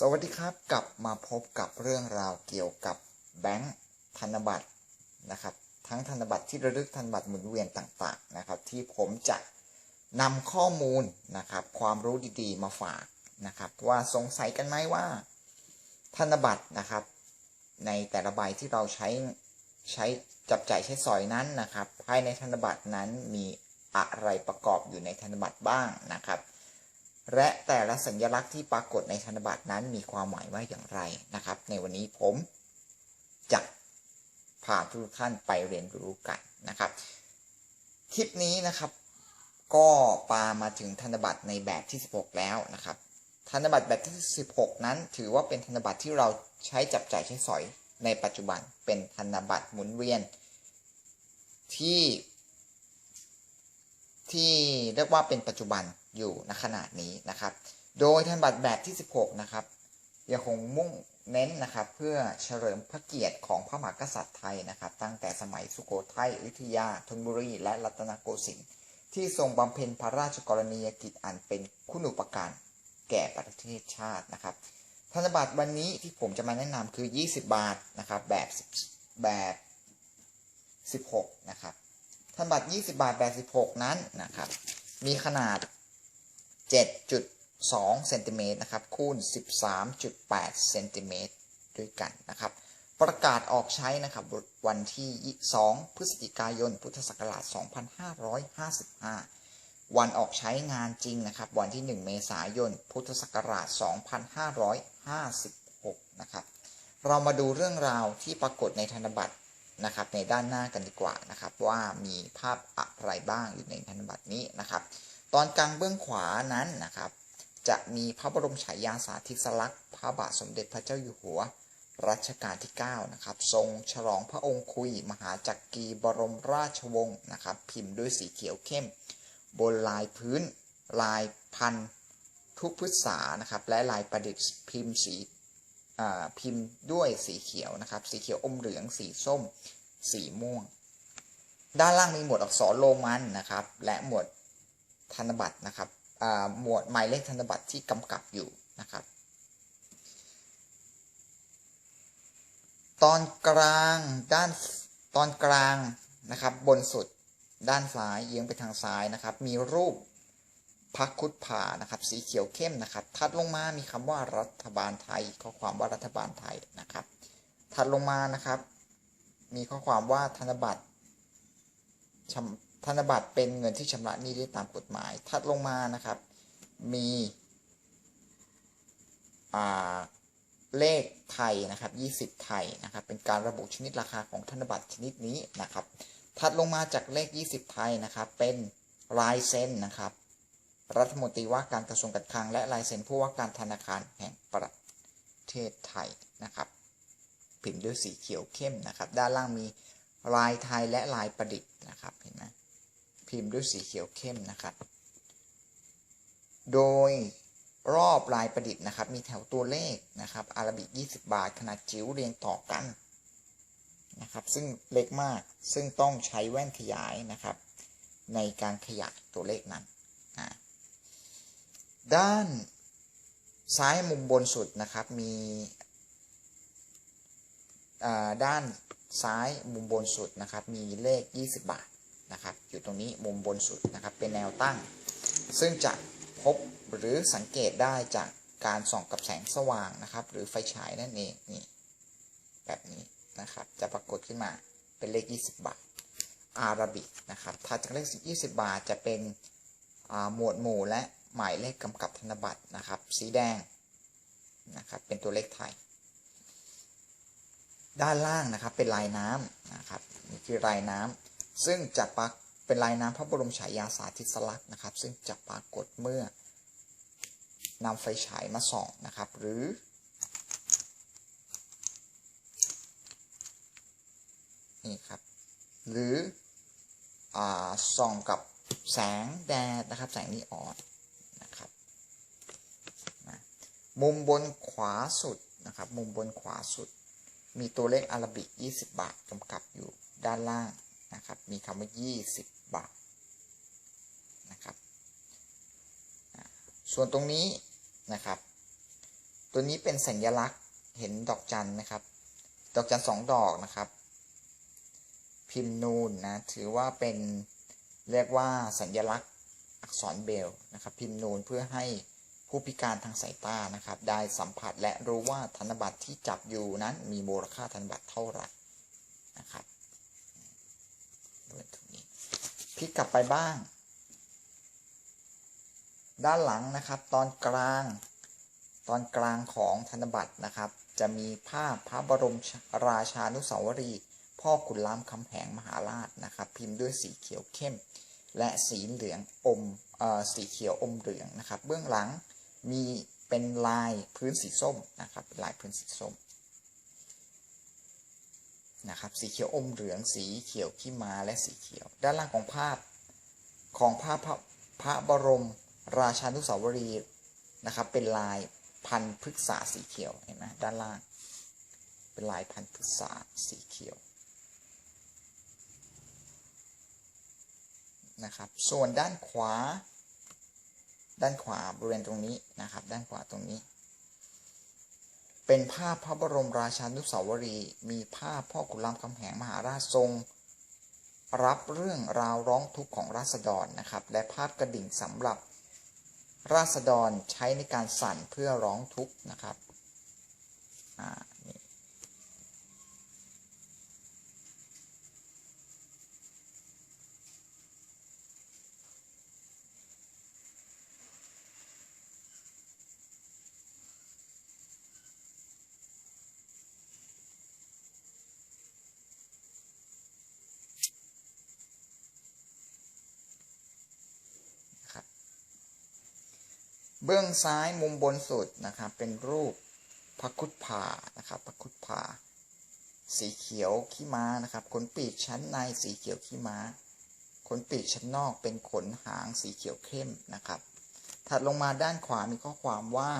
สวัสดีครับกลับมาพบกับเรื่องราวเกี่ยวกับแบงค์ธนบัตรนะครับ ทั้งธนบัตรที่ระลึกธนบัตรหมุนเวียนต่างๆนะครับ ที่ผมจะนำข้อมูลนะครับความรู้ดีๆมาฝากนะครับ ว่าสงสัยกันไหมว่าธนบัตรนะครับ ในแต่ละใบที่เราใช้ใช้จับจ่ายใช้สอยนั้นนะครับ ภายในธนบัตรนั้นมีอะไรประกอบอยู่ในธนบัตรบ้างนะครับ และแต่ละสัญลักษณ์ที่ปรากฏในธนบัตรนั้นมีความหมายว่าอย่างไรนะครับ ในวันนี้ผมจะพาทุกท่านไปเรียนรู้กันนะครับ คลิปนี้นะครับ ก็ปามาถึงธนบัตรในแบบที่ 16 แล้วนะครับ ธนบัตรแบบที่ 16 นั้น ถือว่าเป็นธนบัตรที่เราใช้จับจ่ายใช้สอยในปัจจุบันเป็นธนบัตรหมุนเวียน ที่ ที่เรียกว่าเป็นปัจจุบัน อยู่ณขนาดนี้นะครับ โดยธนบัตรแบบที่ 16 นะครับยังคงมุ่งเน้นนะครับเพื่อเฉลิมพระเกียรติของพระมหากษัตริย์ไทยนะครับ ตั้งแต่สมัยสุโขทัยอยุธยาธนบุรี และรัตนโกสินทร์ที่ทรงบำเพ็ญพระราชกรณียกิจอันเป็นคุณูปการแก่ประเทศชาตินะครับธนบัตรวันนี้ที่ผมจะมาแนะนำคือ 20 บาทนะครับแบบแบบ 16 นะครับธนบัตร 20 บาทแบบ 16 นั้นนะครับ มีขนาด 7.2เซนติเมตรนะครับคูณ 13.8เซนติเมตรด้วยกันนะครับ ประกาศออกใช้นะครับวันที่ 2 พฤศจิกายน พุทธศักราช 2555 วันออกใช้งานจริงนะครับ วันที่ 1 เมษายน พุทธศักราช 2556 นะครับ เรามาดูเรื่องราวที่ปรากฏในธนบัตรนะครับในด้านหน้ากันดีกว่านะครับ ว่ามีภาพอะไรบ้างอยู่ในธนบัตรนี้นะครับ ตอนกลางเบื้องขวานั้นนะครับ จะมีพระบรมฉายาสาธิสลักษณ์พระบาทสมเด็จพระเจ้าอยู่หัวรัชกาลที่ 9 นะครับ ทรงฉลองพระองค์คุย มหาจักรีบรมราชวงศ์นะครับ พิมพ์ด้วยสีเขียวเข้ม บนลายพื้น ลายพันทุกพฤษานะครับ และลายประดิษฐ์พิมพ์สีพิมพ์ด้วยสีเขียวนะครับ สีเขียวอมเหลือง สีส้ม สีม่วง ด้านล่างมีหมวดอักษรโรมันนะครับ และหมวด ธนบัตรนะครับหมวดหมายเลขธนบัตรที่กำกับอยู่นะครับ ตอนกลางด้านตอนกลางนะครับ บนสุดด้านซ้ายเยื้องไปทางซ้ายนะครับ มีรูปพักคุดผานะครับ สีเขียวเข้มนะครับ ถัดลงมามีคำว่ารัฐบาลไทย ข้อความว่ารัฐบาลไทยนะครับ ถัดลงมานะครับ มีข้อความว่าธนบัตร ธนบัตรเป็นเงินที่ชำระหนี้ได้ตามกฎหมาย ถัดลงมานะครับ มีเลขไทยนะครับ 20 ไทยนะครับ เป็นการระบุชนิดราคาของธนบัตรชนิดนี้นะครับ ถัดลงมาจากเลข 20 ไทยนะครับ เป็นลายเซ็นนะครับ รัฐมนตรีว่าการกระทรวงการคลัง และลายเซ็นผู้ว่าการธนาคารแห่งประเทศไทยนะครับ พิมพ์ด้วยสีเขียวเข้มนะครับ ด้านล่างมีลายไทยและลายประดิษฐ์นะครับ เห็นไหม พิมพ์ด้วยสีเขียวเข้มนะครับ โดยรอบลายประดิษฐ์นะครับ มีแถวตัวเลขนะครับอาราบิก 20 บาท ขนาดจิ๋วเรียงต่อกันนะครับ ซึ่งเล็กมากซึ่งต้องใช้แว่นขยายนะครับ ในการขยายตัวเลขนั้น ด้านซ้ายมุมบนสุดนะครับมีด้านซ้ายมุมบนสุดนะครับ มีเลข 20 บาท นะครับอยู่ตรงนี้มุมบนสุดนะครับเป็นแนวตั้ง ซึ่งจะพบหรือสังเกตได้จากการส่องกับแสงสว่างนะครับ หรือไฟฉายนั่นเองนี่แบบนี้นะครับ จะปรากฏขึ้นมาเป็นเลข 20 บาท อาราบิกนะครับถัดจากเลข 20 บาทจะเป็นหมวดหมู่และหมายเลขกำกับธนบัตรนะครับ สีแดงนะครับเป็นตัวเลขไทย ด้านล่างนะครับเป็นลายน้ำนะครับนี่คือลายน้ำ ซึ่งจะปรากเป็นลายน้ำพระบรมฉายาสาธิสลักษณ์นะครับ ซึ่งจะปรากฏเมื่อนำไฟฉายมาส่องนะครับ หรือ นี่ครับ หรืออส่องกับแสงแดดนะครับ แสงนีออนนะครับนะมุมบนขวาสุดนะครับ มุมบนขวาสุด มีตัวเลขอาราบิก 20 บาทกำกับอยู่ด้านล่าง นะครับ มีคำว่า 20 บาทนะครับ ส่วนตรงนี้นะครับ ตัวนี้เป็นสัญลักษณ์เห็นดอกจันนะครับ ดอกจันสองดอกนะครับ พิมพ์นูนนะ ถือว่าเป็นเรียกว่าสัญลักษณ์อักษรเบลนะครับ พิมพ์นูนเพื่อให้ผู้พิการทางสายตานะครับ ได้สัมผัสและรู้ว่าธนบัตรที่จับอยู่นั้นมีมูลค่าธนบัตรเท่าไหร่นะครับดูตรงนี้ พลิกกลับไปบ้าง ด้านหลังนะครับ ตอนกลาง ตอนกลางของธนบัตรนะครับ จะมีภาพพระบรมราชานุสาวรีย์พ่อขุนรามคำแหงมหาราชนะครับ พิมพ์ด้วยสีเขียวเข้ม และสีเหลืองอมออสีเขียวอมเหลืองนะครับ เบื้องหลังมีเป็นลายพื้นสีส้มนะครับลายพื้นสีส้ม นะครับ สีเขียวอมเหลือง สีเขียวขี้ม้าและสีเขียว ด้านล่างของภาพของภาพพระพระบรมราชานุสาวรีย์นะครับ เป็นลายพันธุ์พฤกษาสีเขียวเห็นไหมด้านล่าง เป็นลายพันธุ์พฤกษาสีเขียวนะครับ ส่วนด้านขวา ด้านขวาบริเวณตรงนี้นะครับ ด้านขวาตรงนี้ เป็นภาพพระบรมราชานุสาวรีย์มีภาพพ่อขุนรามคำแหงมหาราชทรง รับเรื่องราวร้องทุกข์ของราษฎรนะครับ และภาพกระดิ่งสำหรับราษฎรใช้ในการสั่นเพื่อร้องทุกข์นะครับอ่า เบื้องซ้ายมุมบนสุดนะครับ เป็นรูปพระคุดผานะครับพระคุดผาสีเขียวขี้ม้านะครับขนปีกชั้นในสีเขียวขี้ม้าขนปีกชั้นนอกเป็นขนหางสีเขียวเข้มนะครับ ถัดลงมาด้านขวามีข้อความว่า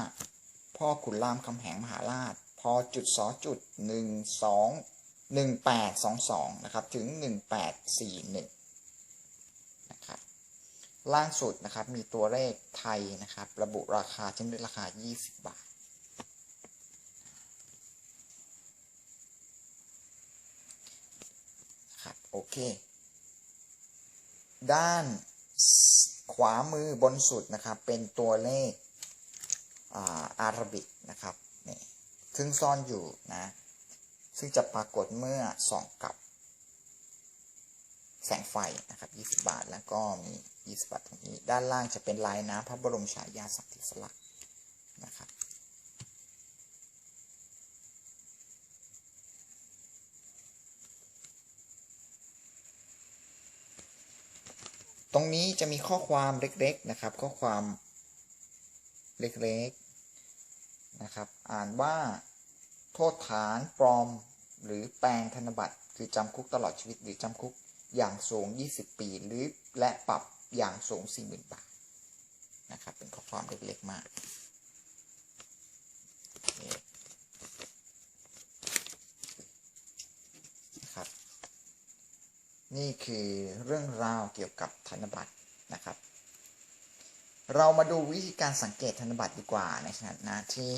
พ่อขุนรามคำแหงมหาราชพอจุดสอจุดหนึ่งสองหนึ่งแปดสองสองนะครับ ถึงหนึ่งแปดสี่หนึ่ง ล่างสุดนะครับมีตัวเลขไทยนะครับ ระบุราคาเช่นด้วยราคา 20 บาทนะครับโอเค ด้านขวามือบนสุดนะครับ เป็นตัวเลขอาอาราบิกนะครับนี่ซึ่งซ่อนอยู่นะ ซึ่งจะปรากฏเมื่อส่องกับ แสงไฟนะครับ 20 บาทแล้วก็มี 20บาทตรงนี้ ด้านล่างจะเป็นลายน้ำพระบรมฉายาสักติสลักษณ์นะครับตรงนี้จะมีข้อความเล็ก ๆ นะครับ ข้อความเล็ก ๆ นะครับ อ่านว่าโทษฐานปลอมหรือแปลงธนบัตร คือจำคุกตลอดชีวิตหรือจำคุกอย่างสูง 20 ปี หรือและปรับ อย่างสูง40,000บาทนะครับ เป็นข้อความเล็กๆมากนะครับ นี่คือเรื่องราวเกี่ยวกับธนบัตรนะครับ เรามาดูวิธีการสังเกตธนบัตรดีกว่านะครับนะที่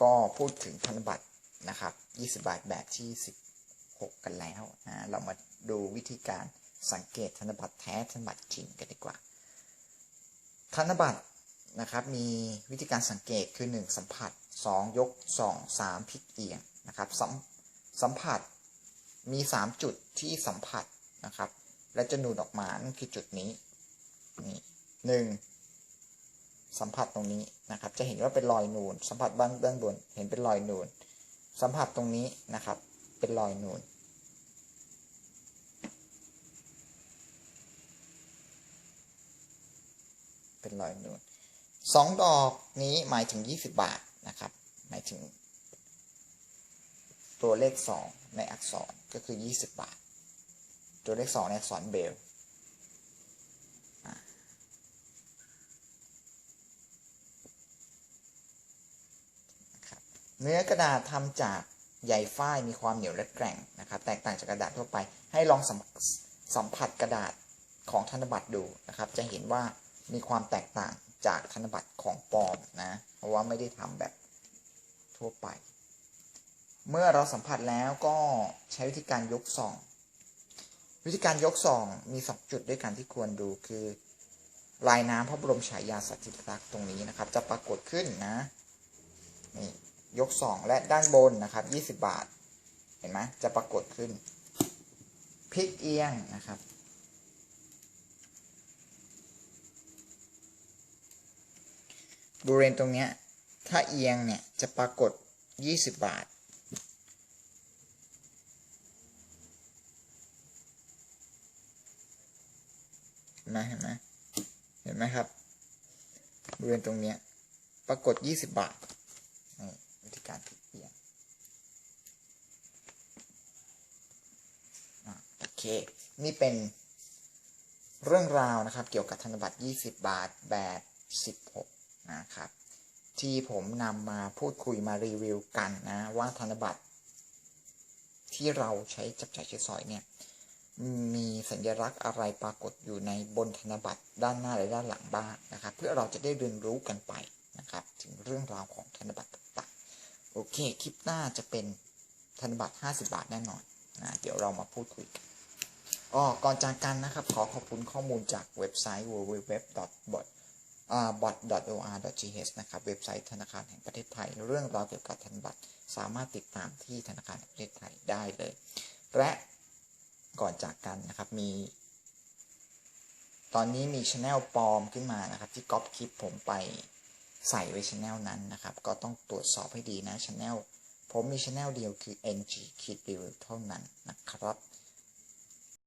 ก็พูดถึงธนบัตรนะครับ 20 บาทแบบที่ 16 กันแล้วนะเรามาดูวิธีการ สังเกตธนบัตรแท้ธนบัตรจริงกันดีกว่า ธนบัตรนะครับมีวิธีการสังเกตคือ 1 สัมผัส 2 ยก 2 3พลิกเอียงนะครับสัมสัมผัสมี 3 จุดที่สัมผัสนะครับ และจะนูนออกมานั่นคือจุดนี้นี่หนึ่งสัมผัสตรงนี้นะครับ จะเห็นว่าเป็นรอยนูน สัมผัสบ้างด้านบนเห็นเป็นรอยนูน สัมผัสตรงนี้นะครับ เป็นรอยนูน เป็นรอยนูนสองดอกนี้หมายถึง 20 บาทนะครับ หมายถึง ตัวเลข 2 ในอักษรก็คือ 20 บาท ตัวเลข 2 ในอักษรเบลเนื้อกระดาษทำจากใยฝ้ายมีความเหนียวและแกร่งนะครับ แตกต่างจากกระดาษทั่วไป ให้ลองสัมผัสกระดาษของธนบัตรดูนะครับ จะเห็นว่า มีความแตกต่างจากธนบัตรของปลอมนะ เพราะว่าไม่ได้ทำแบบทั่วไป เมื่อเราสัมผัสแล้วก็ใช้วิธีการยกส่อง วิธีการยกส่องมีสองจุดด้วยกันที่ควรดูคือลายน้ำพระบรมฉายาสัตย์รักษ์ตรงนี้นะครับ จะปรากฏขึ้นนะนี่ยกส่องและด้านบนนะครับ 20 บาท เห็นไหมจะปรากฏขึ้นพลิกเอียงนะครับ บริเวณตรงเนี้ยถ้าเอียงเนี่ย จะปรากฏ 20 บาทเห็นไหมเห็นไหมเห็นไหมครับ บริเวณตรงเนี้ยปรากฏ 20 บาทนี่วิธีการพลิกเอียงอโอเค นี่เป็นเรื่องราวนะครับ เกี่ยวกับธนบัตร 20 บาทแบบ 16 นะครับ ที่ผมนำมาพูดคุยมารีวิวกันนะว่าธนบัตรที่เราใช้จับจ่ายใช้สอยเนี่ยมีสัญลักษณ์อะไรปรากฏอยู่ในบนธนบัตรด้านหน้าและด้านหลังบ้างนะครับ เพื่อเราจะได้เรียนรู้กันไปนะครับ ถึงเรื่องราวของธนบัตรต่างๆโอเค คลิปหน้าจะเป็นธนบัตร 50 บาทแน่นอนนะเดี๋ยวเรามาพูดคุยกันอ๋อก่อนจากกันนะครับ ขอขอบคุณข้อมูลจากเว็บไซต์ www.bot bot.or.th นะครับ เว็บไซต์ธนาคารแห่งประเทศไทย เรื่องราวเกี่ยวกับธนบัตรสามารถติดตามที่ธนาคารแห่งประเทศไทยได้เลย และก่อนจากกันนะครับมี ตอนนี้มีช anel ปลอมขึ้นมานะครับ ที่ก๊อปคลิปผมไปใส่ไว้ช anel นั้นนะครับ ก็ต้องตรวจสอบให้ดีนะช anel ผมมีช anel เดียวคือ ng kid review เท่านั้นนะครับ